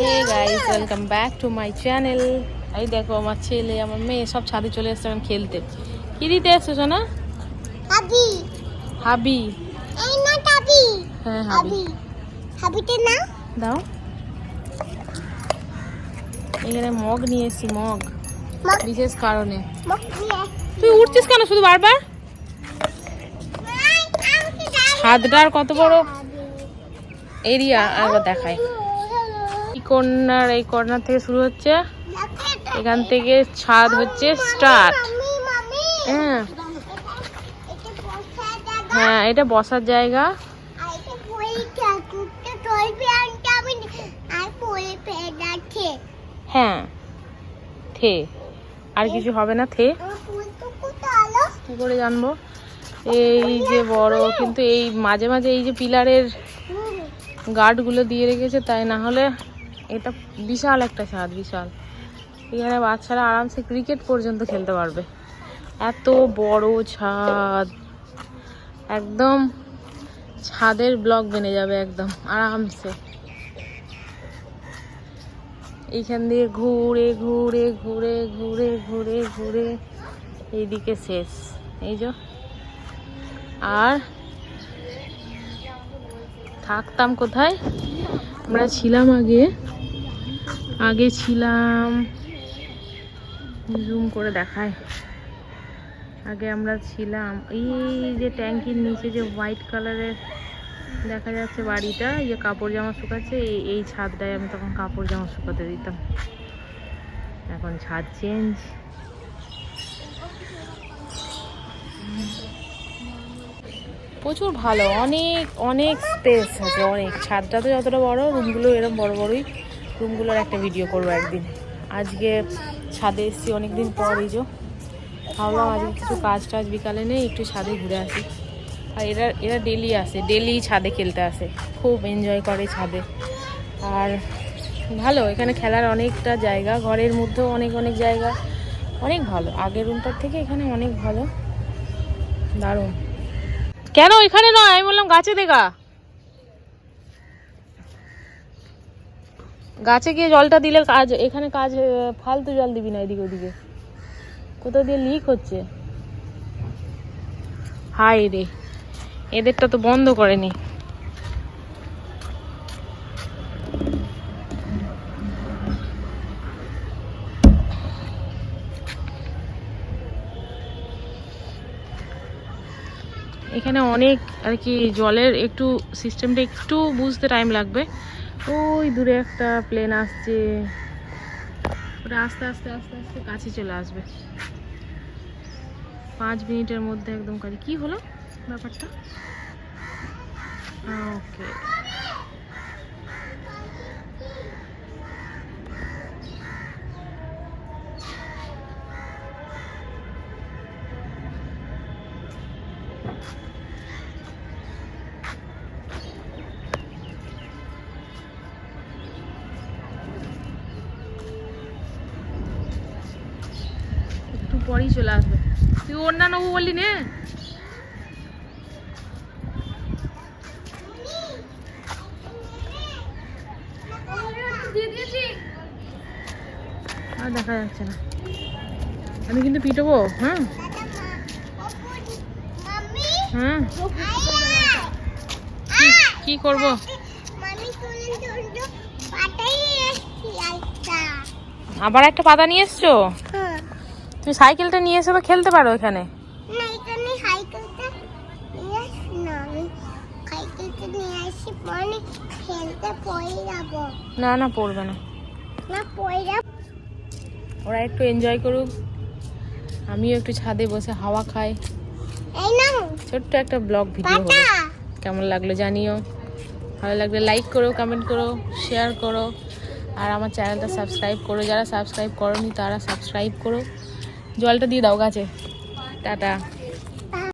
Hey guys welcome back to my channel এই দেখো আমার ছেলে আমার মেয়ে সব ছাদে চলে এসছে এখন খেলতে। কি দিতে এসছো সোনা? হাবি। হাবি। এই না টাবি হ্যাঁ হাবি। হাবি। হাবিতে না? দাও। এখানে মগ নিয়ে এসছি মগ। বিশেষ কারণে। তুই উঠছিস কেন শুধু বারবার? ছাদটার কত বড়? এরিয়া একবার দেখায় এই কর্নার এই কর্নার থেকে শুরু হচ্ছে। এখান থেকে ছাদ হচ্ছে স্টার্ট। হ্যাঁ। হ্যাঁ এটা বসার জায়গা। হ্যাঁ থে। আর কিছু হবে না, থে। কি করে জানব? এই যে বড়, কিন্তু এই মাঝে মাঝে এই যে পিলারের গার্ডগুলো দিয়ে রেখেছে, তাই না হলে এটা বিশাল একটা ছাদ বিশাল। এখানে বাচ্চারা আরামসে ক্রিকেট পর্যন্ত খেলতে পারবে। এত বড় ছাদ। একদম ছাদের ব্লক বেনে যাবে একদম, আরামসে। এইখান দিয়ে ঘুরে ঘুরে ঘুরে ঘুরে ঘুরে ঘুরে। এইদিকে শেষ। এই যে। আর থাকতাম কোথায়? আমরা ছিলাম আগে। আগে ছিলাম। জুম করে দেখায়। আগে আমরা ছিলাম, এই যে ট্যাঙ্কির নিচে যে হোয়াইট কালারের দেখা যাচ্ছে বাড়িটা যে কাপড় জামা শুকাচ্ছে, এই এই ছাদটায় আমি তখন কাপড় জামা শুকাতে দিতাম। এখন ছাদ চেঞ্জ প্রচুর ভালো, অনেক অনেক স্পেস আছে, অনেক। ছাদটা তো যতটা বড় রুমগুলো এরকম বড় বড়ই। রুমগুলোর একটা ভিডিও করব একদিন। আজকে ছাদে এসেছি অনেকদিন পর, এই যে। ভাবলাম আজকে কিছু কাজ টাজ বিকালে নেই, একটু ছাদে ঘুরে আসি। আর এরা এরা ডেলি আসে ডেলি ছাদে খেলতে আসে। খুব এনজয় করে ছাদে। আর ভালো, এখানে খেলার অনেকটা জায়গা, ঘরের মধ্যেও অনেক অনেক জায়গা। অনেক ভালো, আগের রুমটার থেকে এখানে অনেক ভালো। দারুণ। কেন এখানে নয়? আমি বললাম গাছে দেখা। গাছে গিয়ে জলটা দিলে কাজ, এখানে কাজ ফালতু জল দিবি না এদিকে ওদিকে। কোথাও দিয়ে লিক হচ্ছে? হাই রে, এদেরটা তো বন্ধ করেনি। এখানে অনেক আর কি জলের একটু সিস্টেমটা একটু বুঝতে টাইম লাগবে। ওই দূরে একটা প্লেন আসছে। ওটা আস্তে আস্তে আস্তে আস্তে কাছে চলে আসবে। পাঁচ মিনিটের মধ্যে একদম কাছে। কি হলো ব্যাপারটা? ওকে পরেই চলে আসবে। তুই ওর নেব বললি নে। আর দেখা যাচ্ছে না। আমি কিন্তু পিটবো হ্যাঁ? হ্যাঁ? কি- করব? আবার একটা পাতা নিয়ে এসছো? তুমি সাইকেলটা নিয়ে এসে খেলতে পারো এখানে? না এখানে সাইকেলটা নিয়ে না আমি সাইকেলটা নিয়ে আসি খেলতে পড়ে যাব। না না পড়বে না। না পড়ে যাব। ওরা একটু এনজয় করুক। আমিও একটু ছাদে বসে হাওয়া খাই। এই ছোট্ট একটা ব্লগ ভিডিও হলো কেমন লাগল জানিও। ভালো লাগলে লাইক করো কমেন্ট করো শেয়ার করো। আর আমার চ্যানেলটা সাবস্ক্রাইব করো। যারা সাবস্ক্রাইব করোনি তারা সাবস্ক্রাইব করো। জলটা দিয়ে দাও গাছে। টাটা।